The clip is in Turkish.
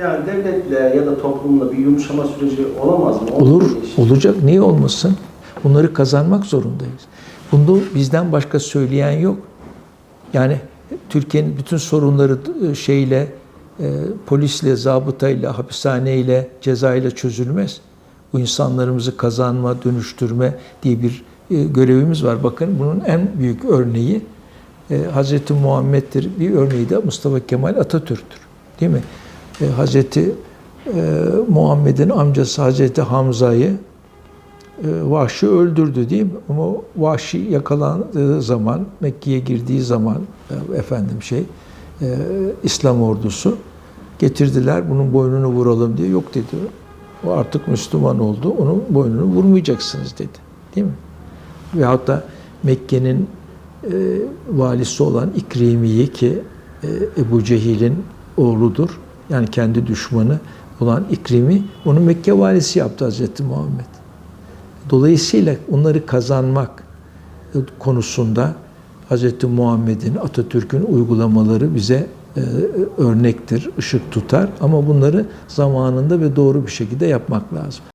Yani devletle ya da toplumla bir yumuşama süreci olamaz mı? Olur, işte. olacak. Niye olmasın? Bunları kazanmak zorundayız. Bunu bizden başka söyleyen yok. Yani Türkiye'nin bütün sorunları e, şeyle, e, polisle, zabıtayla, hapishaneyle, cezayla çözülmez. Bu insanlarımızı kazanma, dönüştürme diye bir e, görevimiz var. Bakın bunun en büyük örneği e, Hazreti Muhammed'dir. Bir örneği de Mustafa Kemal Atatürk'tür. Değil mi? E, Hazreti e, Muhammed'in amcası Hazreti Hamza'yı e, Vahşi öldürdü değil mi? Ama Vahşi yakalandığı zaman, Mekke'ye girdiği zaman e, efendim şey, e, İslam ordusu getirdiler bunun boynunu vuralım diye. Yok dedi. O artık Müslüman oldu. Onun boynunu vurmayacaksınız dedi. Değil mi? Veyahut da Mekke'nin e, valisi olan İkrimi'yi ki e, Ebu Cehil'in oğludur. Yani kendi düşmanı olan İkrimi onu Mekke valisi yaptı Hazreti Muhammed. Dolayısıyla onları kazanmak konusunda Hz. Muhammed'in, Atatürk'ün uygulamaları bize e, örnektir, ışık tutar. Ama bunları zamanında ve doğru bir şekilde yapmak lazım.